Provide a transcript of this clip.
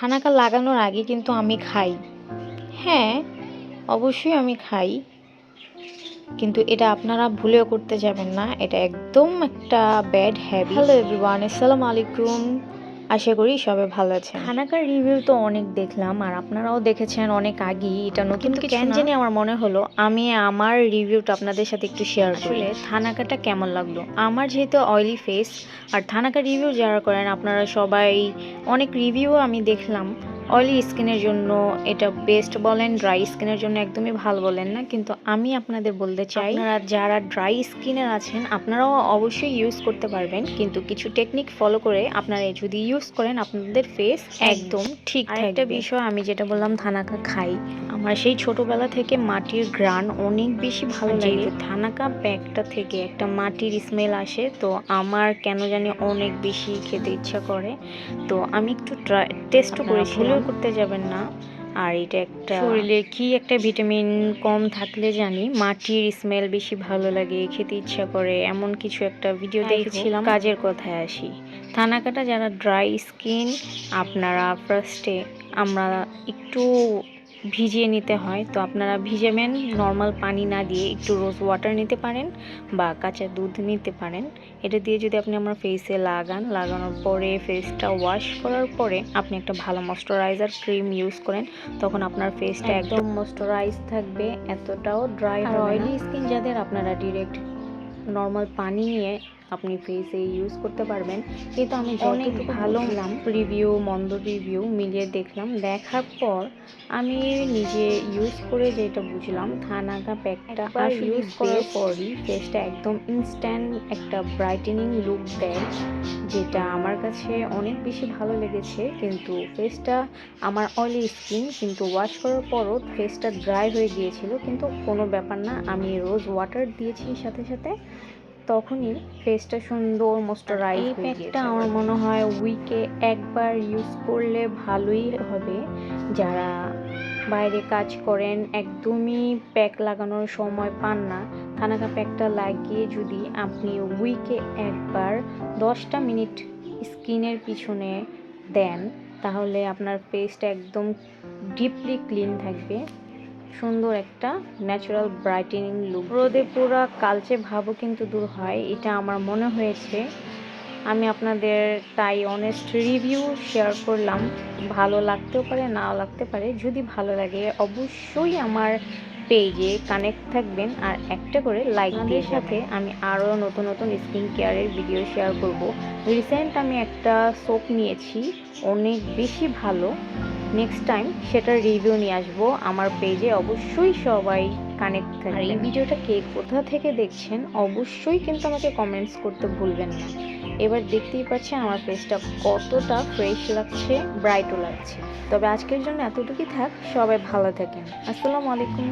Thanaka লাগানোর আগে কিন্তু আমি খাই। হ্যাঁ অবশ্যই আমি খাই। কিন্তু এটা আপনারা ভুলেও করতে যাবেন না। এটা একদম একটা ব্যাড হ্যাবিট হ্যালো এভরিওয়ান আসসালামু আলাইকুম। আশা করি সবে ভালো আছে হানাকার রিভিউ তো অনেক দেখলাম আর আপনারাও দেখেছেন অনেক আগেই এটা নতুন কিছু কেন জেনে জানি আমার মনে হলো আমি আমার রিভিউটা আপনাদের সাথে একটু শেয়ার করি। থানাকাটা কেমন লাগল? আমার যেহেতু অয়েলি ফেস আর থানাকা রিভিউ যারা করেন আপনারা সবাই অনেক রিভিউ আমি দেখলাম। অয়েলি স্কিনের জন্য এটা বেস্ট বলেন ড্রাই স্কিনের জন্য একদমই ভালো বলেন না কিন্তু আমি আপনাদের বলতে চাই আপনারা যারা ড্রাই স্কিনের আছেন আপনারাও অবশ্যই ইউজ করতে পারবেন কিন্তু কিছু টেকনিক ফলো করে আপনারা যদি ইউজ করেন আপনাদের ফেস একদম ঠিক একটা বিষয় আমি যেটা বললাম থানাকা খাই। আমার সেই ছোটবেলা থেকে মাটির গ্রান অনেক বেশি ভালো লাগে। থানাকা প্যাকটা থেকে একটা মাটির স্মেল আসে তো আমার কেন জানি অনেক বেশি খেতে ইচ্ছা করে। তো আমি একটু ট্রাই টেস্টও করেছি ভুলেও করতে যাবেন না। আর এটা একটা শরীরে কি একটা ভিটামিন কম থাকলে জানি মাটির স্মেল বেশি ভালো লাগে খেতে ইচ্ছা করে এমন কিছু একটা ভিডিও দেখেছিলাম। কাজের কথায় আসি। থানাকাটা যারা ড্রাই স্কিন আপনারা ফার্স্টে আমরা একটু ভিজিয়ে নিতে হয়। তো আপনারা ভিজাবেন নর্মাল পানি না দিয়ে একটু রোজ ওয়াটার নিতে পারেন বা কাঁচা দুধ নিতে পারেন। এটা দিয়ে যদি আপনি আমার ফেসে লাগান লাগানোর পরে ফেসটা ওয়াশ করার পরে আপনি একটা ভালো ময়শ্চারাইজার ক্রিম ইউজ করেন তখন আপনার ফেসটা একদম। ময়শ্চারাইজ থাকবে এতটাও ড্রাই আর অয়েলি স্কিন যাদের আপনারা ডিরেক্ট নর্মাল পানি নিয়ে আপনি ফেসে ইউজ করতে পারবেন। কিন্তু আমি অনেক ভালো রিভিউ মন্দ রিভিউ মিলিয়ে দেখলাম দেখার পর আমি নিজে ইউজ করে যেটা বুঝলাম থানাকা প্যাকটা একবার ইউজ করার। পরই ফেসটা একদম ইনস্ট্যান্ট একটা ব্রাইটেনিং লুক দেয় যেটা আমার কাছে অনেক বেশি ভালো লেগেছে। কিন্তু ফেসটা আমার অয়েলি স্কিন কিন্তু ওয়াশ করার পরও ফেসটা ড্রাই হয়ে গিয়েছিল। কিন্তু কোনো ব্যাপার না আমি রোজ ওয়াটার দিয়েছি সাথে সাথে। তখনই ফেসটা সুন্দর ময়শ্চারাইজ এই প্যাকটা আমার মনে হয় উইকে একবার ইউজ করলে ভালোই হবে। যারা বাইরে কাজ করেন একদমই প্যাক লাগানোর সময় পান না। থানাকা প্যাকটা লাগিয়ে যদি আপনি উইকে একবার দশটা মিনিট স্কিনের পিছনে দেন তাহলে আপনার ফেসটা একদম ডিপলি ক্লিন থাকবে। সুন্দর একটা ন্যাচারাল ব্রাইটেনিং লুক রোদে পুরো কালচে ভাবও কিন্তু দূর হয় এটা আমার মনে হয়েছে। আমি আপনাদের তাই অনেস্ট রিভিউ শেয়ার করলাম। ভালো লাগতেও পারে নাও লাগতে পারে। যদি ভালো লাগে অবশ্যই আমার পেজে কানেক্ট থাকবেন আর একটা করে লাইক দিয়ে সাথে আমি আরও নতুন নতুন স্কিন কেয়ারের ভিডিও শেয়ার করব। রিসেন্ট আমি একটা সোপ নিয়েছি অনেক বেশি ভালো। নেক্সট টাইম সেটা রিভিউ নিয়ে আসব। আমার পেজে অবশ্যই সবাই কানেক্ট থাকবে এই ভিডিওটা কে কোথা থেকে দেখছেন, অবশ্যই কিন্তু আমাকে কমেন্টস করতে ভুলবেন না। এবার দেখতেই পাচ্ছেন আমার ফেসটা কতটা ফ্রেশ লাগছে ব্রাইটও লাগছে। তবে আজকের জন্য এতটুকুই থাক, সবাই ভালো থাকেন। আসসালামু আলাইকুম।